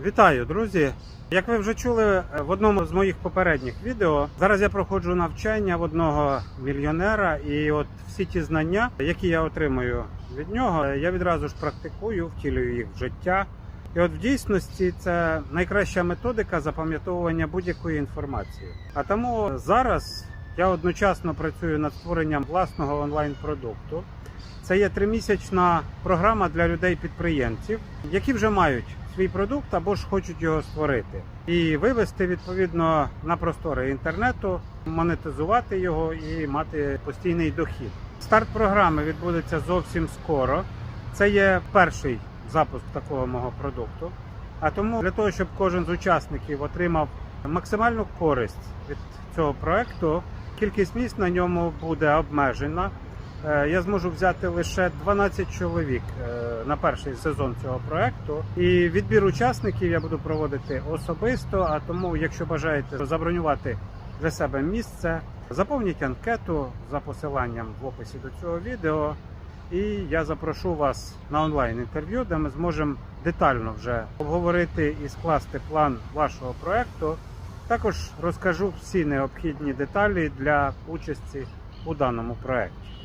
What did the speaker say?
Вітаю, друзі! Як ви вже чули е, в одному з моїх попередніх відео, зараз я проходжу навчання в одного мільйонера, і от всі ті знання, які я отримую від нього, я відразу ж практикую, втілюю їх в життя. І от в дійсності це найкраща методика запам'ятовування будь-якої інформації. А тому зараз я одночасно працюю над створенням власного онлайн-продукту. Це є тримісячна програма для людей-підприємців, які вже мають свій продукт або ж хочуть його створити і вивести відповідно на простори інтернету, монетизувати його і мати постійний дохід. Старт програми відбудеться зовсім скоро. Це є перший запуск такого мого продукту. А тому для того, щоб кожен з учасників отримав максимальну користь від цього проекту, кількість місць на ньому буде обмежена. Е, Я зможу взяти лише 12 чоловік е, на перший сезон цього проекту. І відбір учасників я буду проводити особисто. А тому, якщо бажаєте забронювати для себе місце, заповніть анкету за посиланням в описі до цього відео. І я запрошу вас на онлайн інтерв'ю, де ми зможемо детально вже обговорити і скласти план вашого проекту. Також розкажу всі необхідні деталі для участі у даному проекті.